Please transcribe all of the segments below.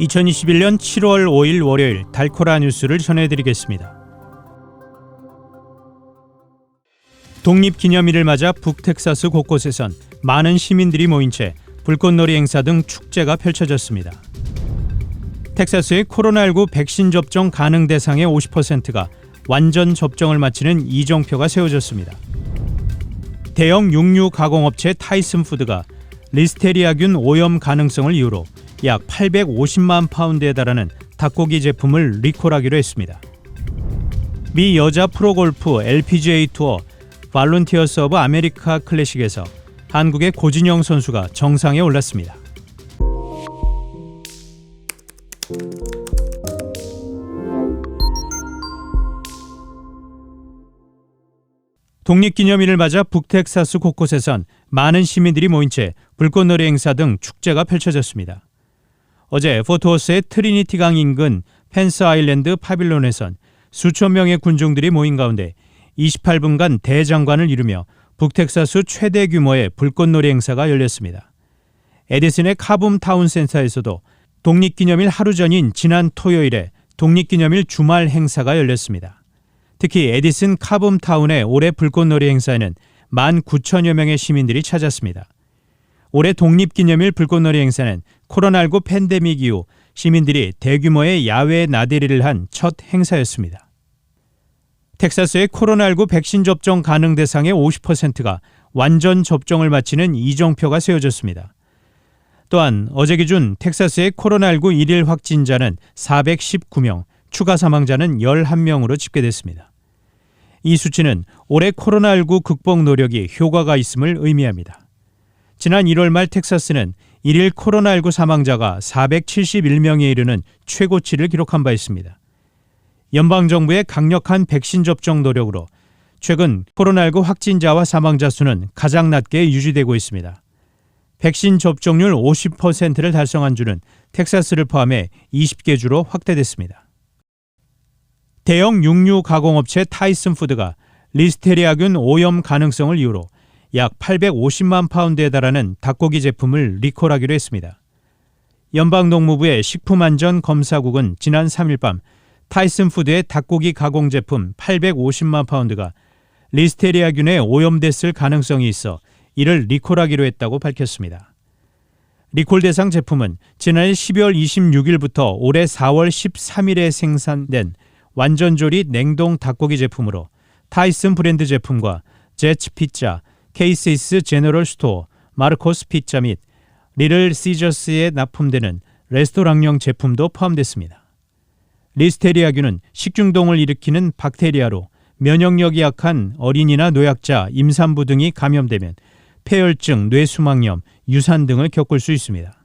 2021년 7월 5일 월요일 달코라 뉴스를 전해드리겠습니다. 독립기념일을 맞아 북텍사스 곳곳에선 많은 시민들이 모인 채 불꽃놀이 행사 등 축제가 펼쳐졌습니다. 텍사스의 코로나19 백신 접종 가능 대상의 50%가 완전 접종을 마치는 이정표가 세워졌습니다. 대형 육류 가공업체 타이슨 푸드가 리스테리아균 오염 가능성을 이유로 약 850만 파운드에 달하는 닭고기 제품을 리콜하기로 했습니다. 미 여자 프로골프 LPGA 투어 발론티어스 오브 아메리카 클래식에서 한국의 고진영 선수가 정상에 올랐습니다. 독립기념일을 맞아 북텍사스 곳곳에선 많은 시민들이 모인 채 불꽃놀이 행사 등 축제가 펼쳐졌습니다. 어제 포토워스의 트리니티 강 인근 펜스 아일랜드 파빌론에선 수천 명의 군중들이 모인 가운데 28분간 대장관을 이루며 북텍사스 최대 규모의 불꽃놀이 행사가 열렸습니다. 에디슨의 카붐 타운 센터에서도 독립기념일 하루 전인 지난 토요일에 독립기념일 주말 행사가 열렸습니다. 특히 에디슨 카붐 타운의 올해 불꽃놀이 행사에는 1만 9천여 명의 시민들이 찾았습니다. 올해 독립기념일 불꽃놀이 행사는 코로나19 팬데믹 이후 시민들이 대규모의 야외 나들이를 한 첫 행사였습니다. 텍사스의 코로나19 백신 접종 가능 대상의 50%가 완전 접종을 마치는 이정표가 세워졌습니다. 또한 어제 기준 텍사스의 코로나19 일일 확진자는 419명, 추가 사망자는 11명으로 집계됐습니다. 이 수치는 올해 코로나19 극복 노력이 효과가 있음을 의미합니다. 지난 1월 말 텍사스는 일일 코로나19 사망자가 471명에 이르는 최고치를 기록한 바 있습니다. 연방정부의 강력한 백신 접종 노력으로 최근 코로나19 확진자와 사망자 수는 가장 낮게 유지되고 있습니다. 백신 접종률 50%를 달성한 주는 텍사스를 포함해 20개 주로 확대됐습니다. 대형 육류 가공업체 타이슨 푸드가 리스테리아균 오염 가능성을 이유로 약 850만 파운드에 달하는 닭고기 제품을 리콜하기로 했습니다. 연방농무부의 식품안전검사국은 지난 3일 밤 타이슨 푸드의 닭고기 가공 제품 850만 파운드가 리스테리아균에 오염됐을 가능성이 있어 이를 리콜하기로 했다고 밝혔습니다. 리콜 대상 제품은 지난해 12월 26일부터 올해 4월 13일에 생산된 완전 조리 냉동 닭고기 제품으로 타이슨 브랜드 제품과 제츠 피자, 케이스이스 제너럴 스토어, 마르코스 피자 및 리를 시저스에 납품되는 레스토랑용 제품도 포함됐습니다. 리스테리아균은 식중독을 일으키는 박테리아로 면역력이 약한 어린이나 노약자, 임산부 등이 감염되면 폐혈증, 뇌수막염, 유산 등을 겪을 수 있습니다.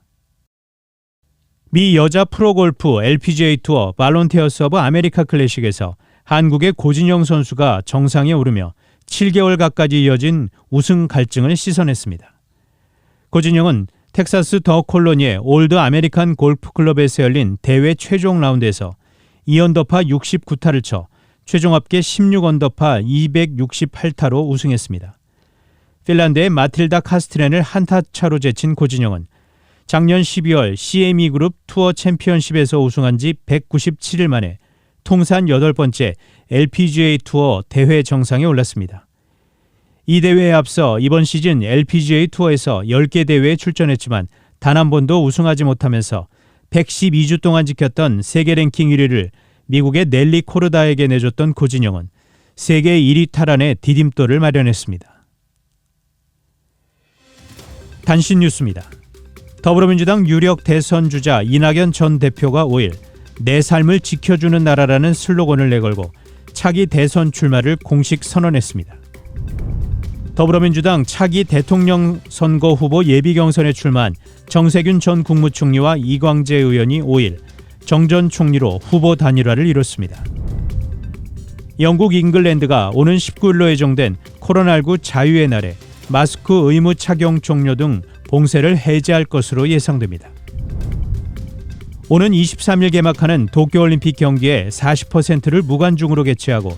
미 여자 프로골프 LPGA 투어 발론테어스 오브 아메리카 클래식에서 한국의 고진영 선수가 정상에 오르며 7개월 가까이 이어진 우승 갈증을 씻어냈습니다. 고진영은 텍사스 더 콜로니의 올드 아메리칸 골프 클럽에서 열린 대회 최종 라운드에서 2언더파 69타를 쳐 최종 합계 16언더파 268타로 우승했습니다. 핀란드의 마틸다 카스트렌을 한타 차로 제친 고진영은 작년 12월 CME 그룹 투어 챔피언십에서 우승한 지 197일 만에 통산 8번째 LPGA 투어 대회 정상에 올랐습니다. 이 대회에 앞서 이번 시즌 LPGA 투어에서 10개 대회에 출전했지만 단 한 번도 우승하지 못하면서 112주 동안 지켰던 세계 랭킹 1위를 미국의 넬리 코르다에게 내줬던 고진영은 세계 1위 탈환에 디딤돌을 마련했습니다. 단신 뉴스입니다. 더불어민주당 유력 대선 주자 이낙연 전 대표가 5일 내 삶을 지켜주는 나라라는 슬로건을 내걸고 차기 대선 출마를 공식 선언했습니다. 더불어민주당 차기 대통령 선거 후보 예비 경선에 출마한 정세균 전 국무총리와 이광재 의원이 5일 정 전 총리로 후보 단일화를 이뤘습니다. 영국 잉글랜드가 오는 19일로 예정된 코로나19 자유의 날에 마스크 의무 착용 종료 등 봉쇄를 해제할 것으로 예상됩니다. 오는 23일 개막하는 도쿄올림픽 경기의 40%를 무관중으로 개최하고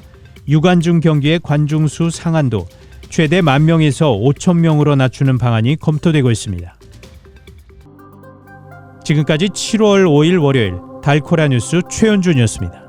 유관중 경기의 관중수 상한도 최대 만 명에서 5천 명으로 낮추는 방안이 검토되고 있습니다. 지금까지 7월 5일 월요일 달코라 뉴스 최현준이었습니다.